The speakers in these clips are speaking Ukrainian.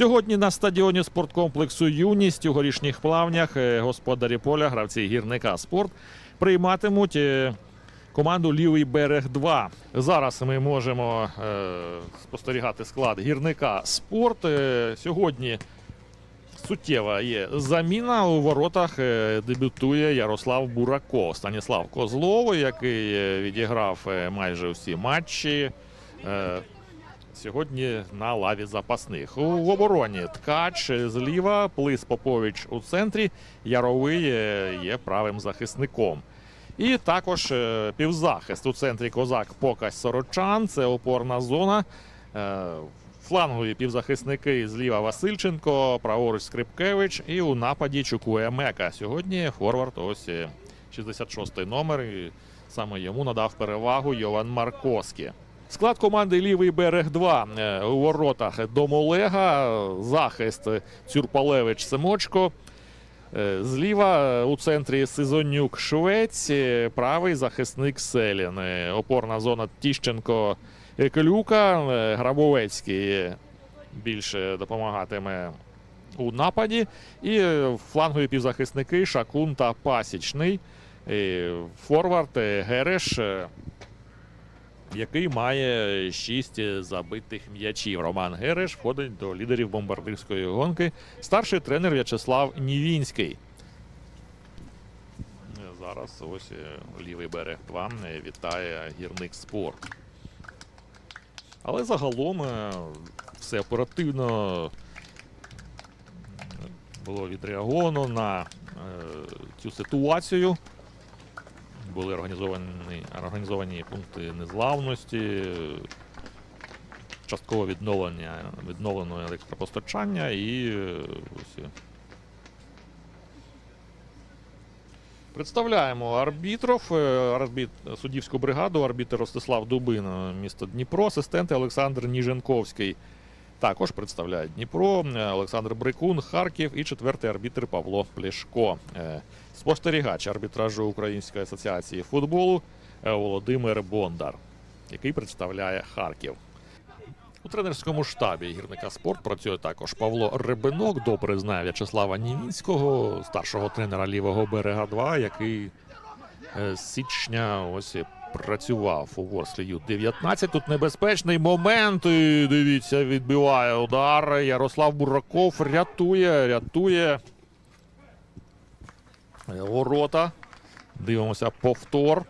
Сьогодні на стадіоні спорткомплексу Юність у горішніх плавнях е, господарі поля, гравці гірника спорт прийматимуть е, команду Лівий берег 2. Зараз ми можемо е, спостерігати склад гірника спорт. Сьогодні суттєва є заміна у воротах. Дебютує Ярослав Бураков. Станіслав Козлов, який відіграв майже всі матчі. Е, Сьогодні на лаві запасних. У обороні Ткач е, зліва, Плис Попович у центрі, Яровий е, є правим захисником. І також е, півзахист у центрі козак Покась Сорочан. Це опорна зона. Е, Флангові півзахисники зліва Васильченко, праворуч Скрипкевич і у нападі Чукуемека. Сьогодні форвард ось е, 66-й номер. І саме йому надав перевагу Йован Марковський. Склад команди Лівий берег 2 Е, у воротах Домолега, захист Цюрпалевич Семочко. Е, Зліва е, у центрі Сизонюк Швець, правий захисник Селін. Опорна зона Тіщенко Клюка. Грабовецький більше допомагатиме у нападі. І флангові півзахисники Шакун та Пасічний. Форвард Гереш. Який має 6 забитих м'ячів. Роман Гереш входить до лідерів бомбардирської гонки. Старший тренер В'ячеслав Нівінський. Зараз ось е, лівий берег 2 е, вітає гірник спорт. Але загалом е, все оперативно було відреаговано на цю ситуацію. Були організовані, організовані пункти незламності, частково відновлення, відновлено електропостачання і е, ось. Представляємо арбітров, е, арбіт, суддівську бригаду, арбітр Ростислав Дубин, місто Дніпро, асистент Олександр Ніженковський. Також представляють Дніпро, е, Олександр Брикун, Харків і четвертий арбітр Павло Плешко. Е, Спостерігач арбітражу Української асоціації футболу е, Володимир Бондар, який представляє Харків. У тренерському штабі гірника спорт працює також Павло Рибинок, добре знає В'ячеслава Нівінського, старшого тренера лівого берега 2, який з січня ось працював у Ворслі Ю-19. Тут небезпечний момент. І, дивіться, відбиває удар. Ярослав Бураков рятує, рятує ворота. Дивимося повтор.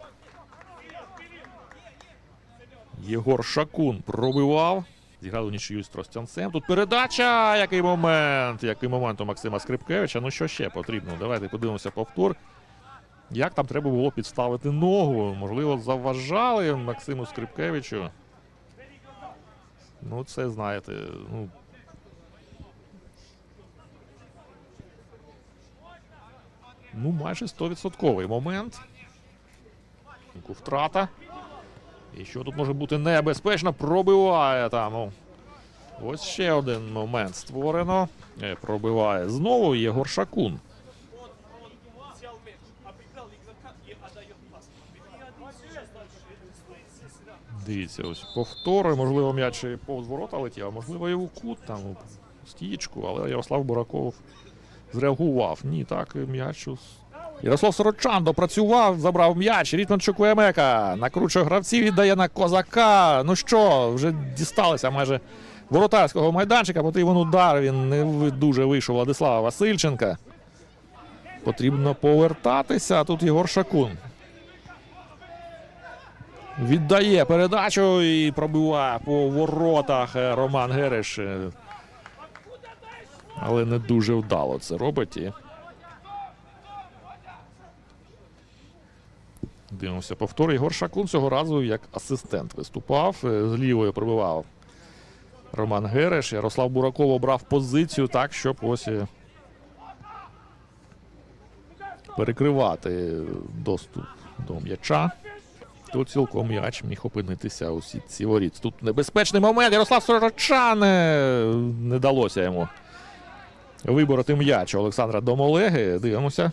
Єгор Шакун пробивав. Зіграли нічию з Тростянцем. Тут передача. Який момент? Який момент у Максима Скрипкевича. Ну що ще потрібно? Давайте подивимося повтор. Як там треба було підставити ногу? Можливо, заважали Максиму Скрипкевичу. Ну, це знаєте. Ну, ну майже 100% момент. Втрата. І що тут може бути небезпечно? Пробиває там. Ось ще один момент створено. Е, Пробиває знову Єгор Шакун. Дивіться, ось повтори. Можливо, м'яч повз ворота летів, а можливо, і у кут там стічку, але Ярослав Бураков зреагував. Ні, так м'яч. Ярослав Сорочан допрацював, забрав м'яч. Рітман Чукуемека. Накручує гравців, віддає на козака. Ну що, вже дісталися майже воротарського майданчика. Потрібен удар. Він не дуже вийшов Владислава Васильченка. Потрібно повертатися. Тут Єгор Шакун. Віддає передачу і пробиває по воротах е, Роман Гереш. е. Але не дуже вдало це робить. Дивимося повтор. Ігор Шакун цього разу як асистент виступав. е, З лівою пробивав Роман Гереш. Ярослав Бураков обрав позицію так, щоб ось перекривати доступ до м'яча. Тут цілком м'яч міг опинитися у сітці воріт. Тут небезпечний момент. Ярослав Сорочан е, не далося йому вибороти м'яч Олександра Домолеги. Дивимося.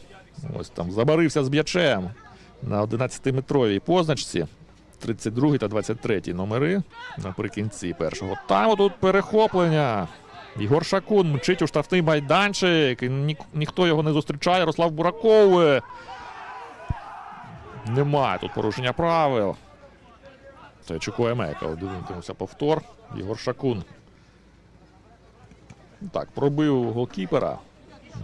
Ось там забарився з м'ячем на 11-метровій позначці. 32 та 23 номери наприкінці першого тайму. Тут перехоплення. Ігор Шакун мчить у штрафний майданчик. Ні, ніхто його не зустрічає. Ярослав Бураков. Немає тут порушення правил. Це Чукує Мека. Дивимося повтор. Ігор Шакун. Так, пробив голкіпера.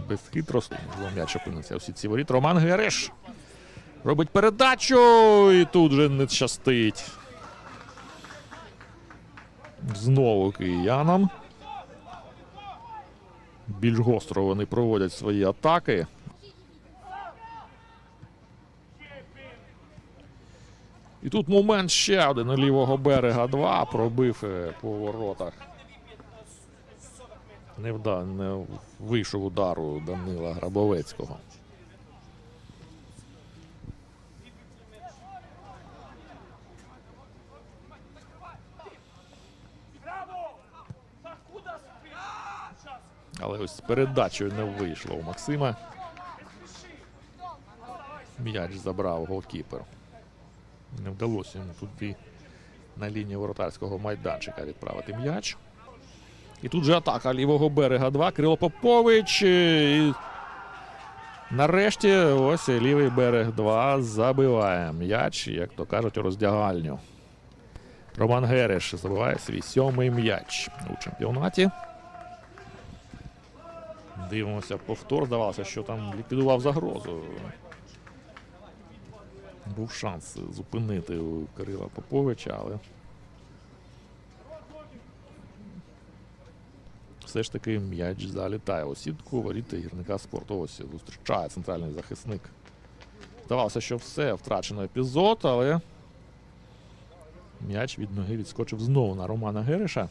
Безхитростно. М'яч опинився всі ці воріт. Роман Гереш. Робить передачу. І тут же не щастить. Знову киянам. Більш гостро вони проводять свої атаки. І тут момент ще один у лівого берега 2 пробив е, по воротах. Не, вда, не вийшов удару Данила Грабовецького. Але ось з передачею не вийшло у Максима. М'яч забрав голкіпер. Не вдалося йому туди на лінії воротарського майданчика відправити м'яч. І тут же атака лівого берега 2. Кирило Попович. е, І нарешті ось лівий берег 2 забиває м'яч, як то кажуть, у роздягальню. Роман Гереш забиває свій сьомий м'яч у чемпіонаті. Дивимося повтор. Здавалося, що там ліквідував загрозу. Був шанс зупинити Кирила Поповича, але все ж таки м'яч залітає у сітку воріти гірника спорту. Ось зустрічає центральний захисник. Здавалося, що все втрачено епізод, але м'яч від ноги відскочив знову на Романа Гереша.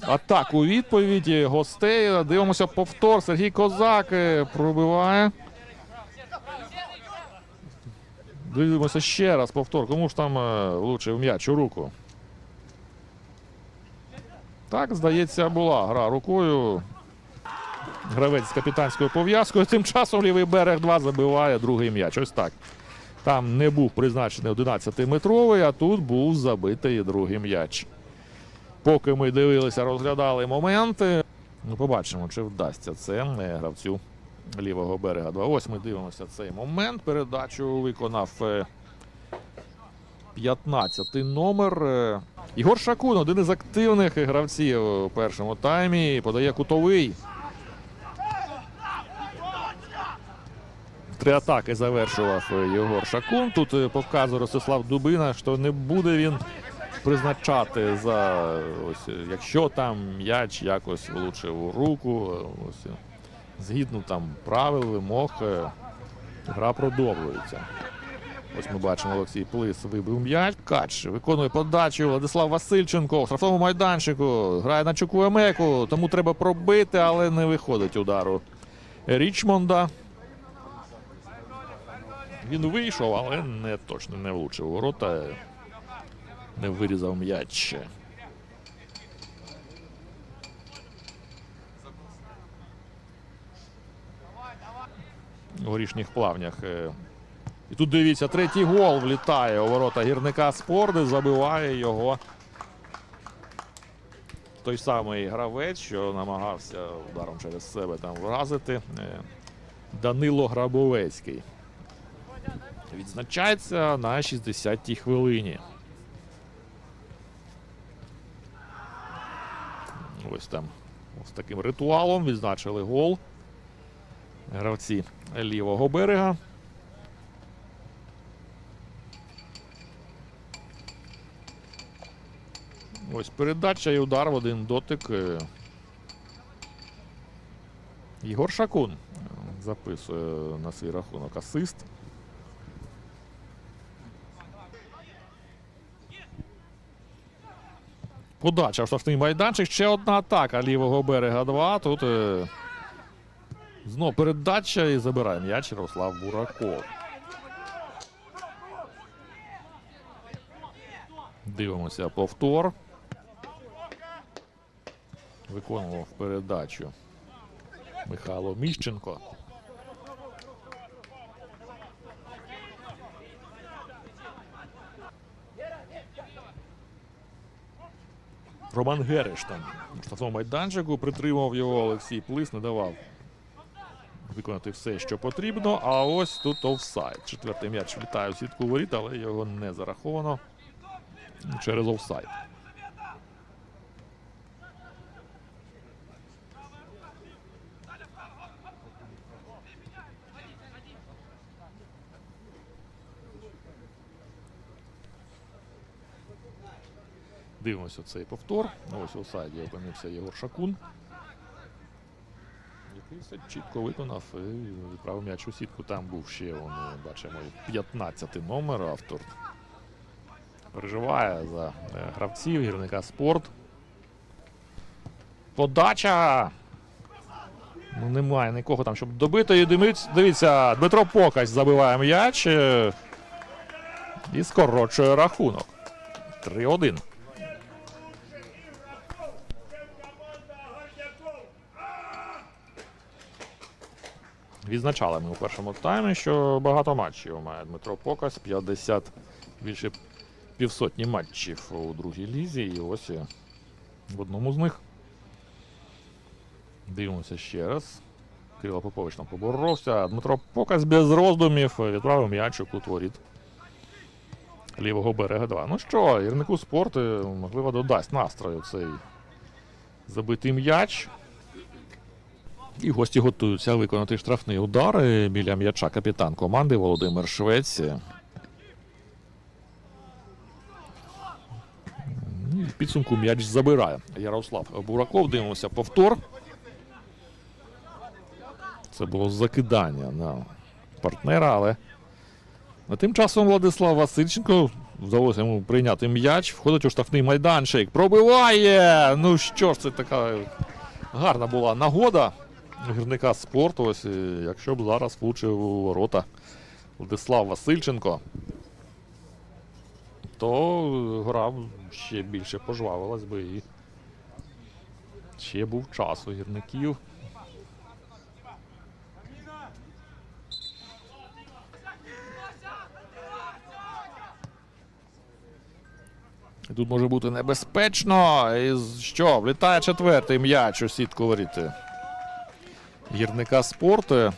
Атаку у відповіді гостей. Дивимося повтор. Сергій Козак е, пробиває. Дивимося ще раз повтор. Кому ж там е, влучив м'яч у руку? Так, здається, була гра рукою. Гравець з капітанською пов'язкою. Тим часом лівий берег 2 забиває другий м'яч. Ось так. Там не був призначений 11-метровий, а тут був забитий другий м'яч. Поки ми дивилися, розглядали моменти. Ну, побачимо, чи вдасться це е, гравцю лівого берега 2. Ось ми дивимося цей момент. Передачу виконав е, 15-й номер. е. Ігор Шакун, один із активних гравців у першому таймі. Подає кутовий. Три атаки завершував е, Єгор Шакун. Тут е, показує Ростислав Дубина, що не буде він призначати за ось, якщо там м'яч якось влучив у руку. Ось, згідно там правил, вимог, е, гра продовжується. Ось ми бачимо, Олексій Плис вибив м'яч. Кач виконує подачу. Владислав Васильченко в штрафному майданчику. Грає на Чукуемеку, тому треба пробити, але не виходить удару Річмонда. Він вийшов, але не точно не влучив ворота. Не вирізав м'яч. У горішніх плавнях. е. І тут дивіться, третій гол влітає у ворота гірника спорти, забиває його. Той самий гравець, що намагався ударом через себе там вразити. е, Данило Грабовецький. Відзначається на 60-й хвилині. Ось там з таким ритуалом відзначили гол. Гравці лівого берега. Ось передача і удар в один дотик. е. Ігор Шакун записує на свій рахунок асист. Подача в штрафний майданчик. Ще одна атака лівого берега 2. Тут е, знов передача і забирає м'яч Ярослав Бураков. Дивимося повтор. Виконував передачу. Михайло Міщенко. Роман Гереш там у штрафному майданчику притримав його Олексій Плис, не давав виконати все, що потрібно. А ось тут офсайд. Четвертий м'яч влітає у сітку воріт, але його не зараховано через офсайд. Дивимося цей повтор. Ось у сайді опинився Єгор Шакун. Який все чітко виконав і відправив м'яч у сітку. Там був ще, он, бачимо, 15-й номер автор. Переживає за е, гравців, гірника спорт. Подача! Ну, немає нікого там, щоб добити. Дивіться, Дмитро Покась забиває м'яч е, і скорочує рахунок. 3-1. Відзначали ми у першому таймі, що багато матчів має Дмитро Покась, 50 більше півсотні матчів у другій лізі. І ось в одному з них. Дивимося ще раз. Кирило Попович там поборовся. Дмитро Покась без роздумів відправив м'яч у кут воріт лівого берега 2. Ну що, гірнику спорт, е, можливо, додасть настрою цей забитий м'яч. І гості готуються виконати штрафний удар біля м'яча капітан команди Володимир Швець. Ну, В підсумку м'яч забирає Ярослав Бураков. Дивимося повтор. Це було закидання на партнера, але тим часом Владислав Васильченко вдалося йому прийняти м'яч, входить у штрафний майданчик. Пробиває! Ну що ж, це така гарна була нагода гірника спорту. Ось, е, якщо б зараз влучив у ворота Владислав Васильченко, то гра ще більше пожвавилась би і ще був час у гірників. Тут може бути небезпечно. І що? Влітає четвертий м'яч у сітку воріти. Гірника спорту.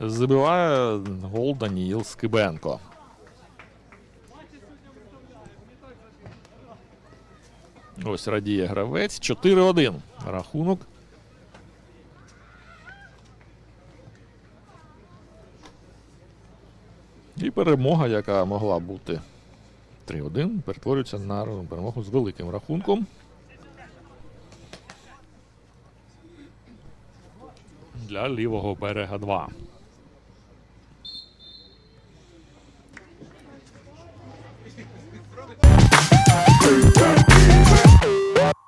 Забиває гол Даніїл Скибенко. Ось радіє гравець. 4-1. Рахунок. І перемога, яка могла бути 3-1, перетворюється на перемогу з великим рахунком. Для лівого берега 2.